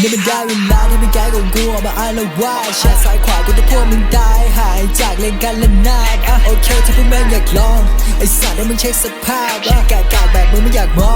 นี่มันได้เวลาที่เป็นแกงของกูออกมาอารวาสแชร์ซ้ายขวากูจะพวกมึงตายหายจากเล่นกันละนาดอะโอเคถ้าพวกแม่งอยากลองไอสัตว์ให้มึงเช็คสภาพอะกากาแบบมึงไม่อยากมอง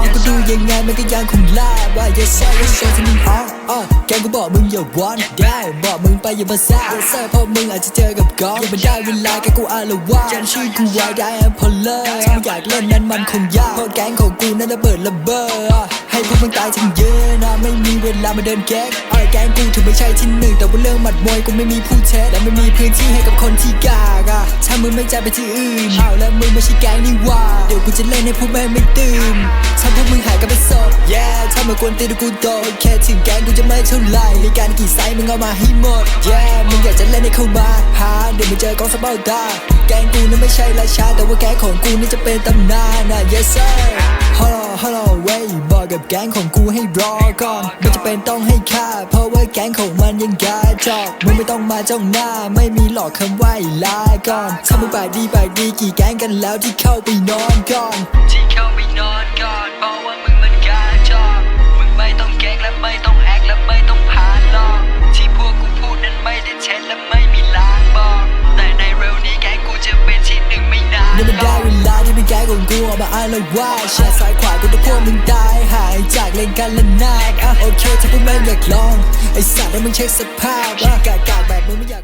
กูดู ยังไงมันก็ยังคงลาบว่า yes sir yes sir ที่มึงอ๋ออะแกงกูบอกมึงอย่าวอนได้บอกมึงไปอย่ามาซ่า yes sir เพราะมึงอาจจะเจอกับกองอย่ามาได้เวลาแกกูอาละวาดจำชื่อกูไว้ได้ am polar ถ้าไม่อยากเล่นนั้นมันคงยากเพราะแก๊งของกูนั้นระเบิดระเบ้ออะให้พวกมึงตายทั้งเยอะนะไม่มีเวลามาเดินแก๊งไอ้แก๊งกูถึงไม่ใช่ที่หนึ่งแต่ว่าเรื่องหมัดมวยกูไม่มีผู้เท็จและไม่มีพื้นที่ให้กับคนที่กากอะถ้ามึงไม่ใจไปที่อื่นอ้าวแล้วมึงไม่ใช่แก๊งนี่หว่าเดี๋ยวกูจะเล่นให้พวกแม่งไม่ตื่น ถ้ามากวนตีนกูโดนแค่ถึงแก๊งกูจะไม่เท่าไหร่ในการกี่ไซส์มึงเอามาให้หมด yeah มึงอยากจะเล่นให้เข้ามาหาเดี๋ยวมึงเจอกองสะเบ้าตาแก๊งกูนั้นไม่ใช่ราชาแต่ว่าแก๊งของกูนี่จะเป็นตำนานนะ yes sir hello hello way บอกกับแก๊งของกูให้รอก่อนไม่จะเป็นต้องให้ค่า เพราะว่าแก๊งของมันยังกาจอกมึงไม่ต้องมาจ้องหน้า ไม่มีหลอกคำว่าลาก่อนถ้ามึงปากดีปากดีกี่แก๊งกันแล้วที่เข้าไปนอนก่อนที่เข้าไปนอนก่อน แก๊งขอกมาอาละวาดแชร์ซ้ายขวากูจะพวกมึงตายหายจากเล่นกันละนาดอะโอเคถ้าพวกแม่งอยากลอง ไอสัตว์ให้มึงเช็คสภาพอะกากาแบบมึงไม่อยาก